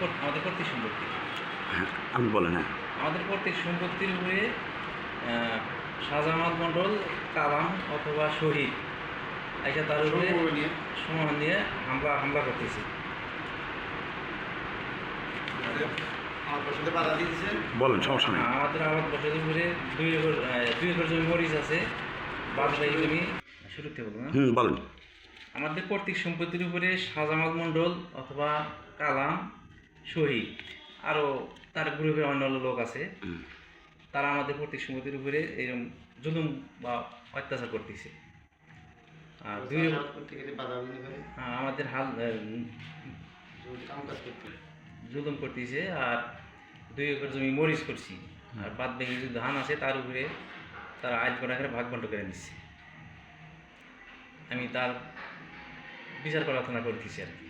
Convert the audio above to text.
কর- আমাদের কর্তৃক সম্পত্তি। হ্যাঁ বলেন হ্যাঁ। আমাদের কর্তৃক সম্পত্তির উপরে আহ, শাহজামাত মণ্ডল কালাম অথবা শহীদ আইসা তার উপরে সমাধান দিয়ে হামলা হামলা করতেছে। বলেন সমস্যা নেই। আমাদের আবাদ বসতির উপরে দুই একর দুই একর জমি মরিচ আছে। বাদ বাকি জমি শুরুতে বলব না হুম বলেন। আমাদের কর্তৃক সম্পত্তির উপরে শাহজামাল মণ্ডল অথবা কালাম শহীদ। আরও তার গ্রুপে অন্য অন্য লোক আছে। তারা আমাদের কর্তৃক সম্পত্তির উপরে এরকম জুলুম বা অত্যাচার করতেছে। আর দুই হ্যাঁ, আমাদের হাল জুলুম করতেছে আর দুই একর জমি মরিচ করছি। আর বাদ বাকি যে ধান আছে তার উপরে তারা আইন করা করে ভাগ বন্ট করে নিচ্ছে। আমি তার বিচার প্রার্থনা করতেছি আর কি।